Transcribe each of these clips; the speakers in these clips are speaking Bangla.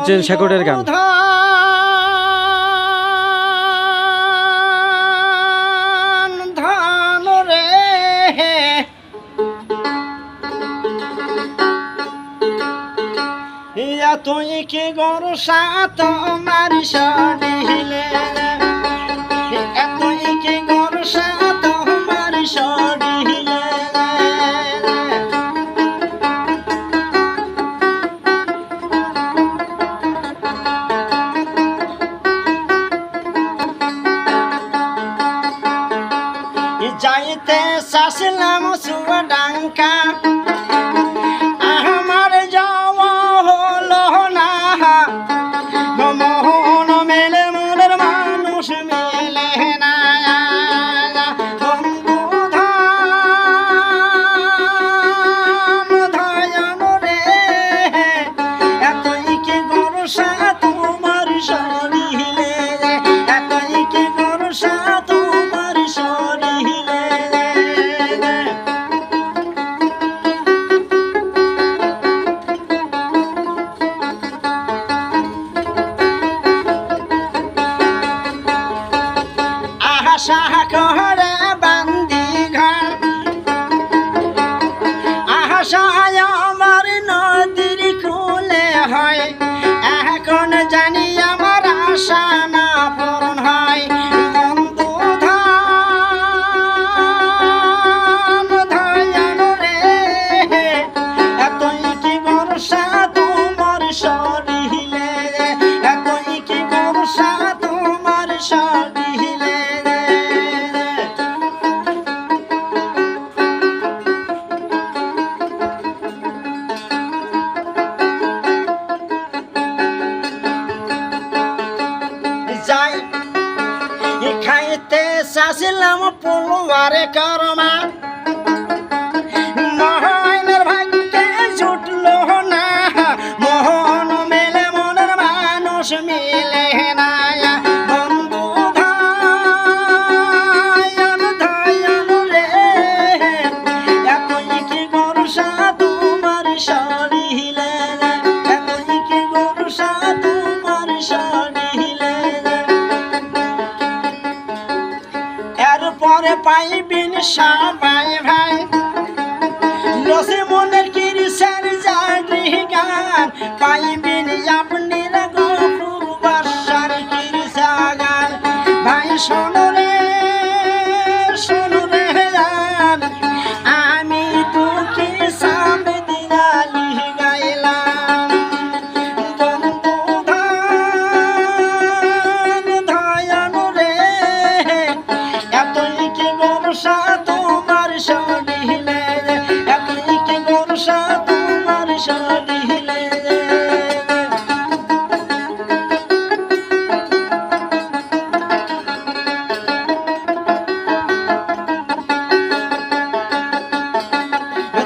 শুনছেন শেকটের গান। তুই কি গরু সাত মারি সরিলে? চাষলাম সুয়া ডাঙ্কা Sasha. যায় খাইতে চাষিলাম পোলো কারমা। করে পাইবিন সবাই ভাই। লসে মনের কিরিসের জানি গান পাইবিন আপনি রাগ বাসার কিরিসা গান। ভাই শোনো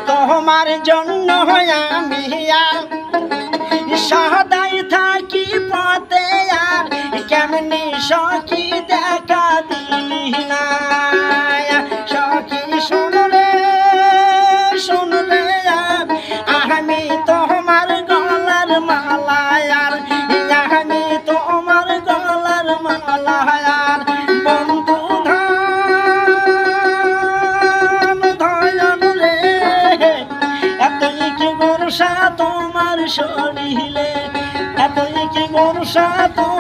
তোমার জন্য আমিয়া সদাই থাকি পথে আর কেমনি সখী বর্ষা তোমার শরীরে এত কি বর্ষা তোমার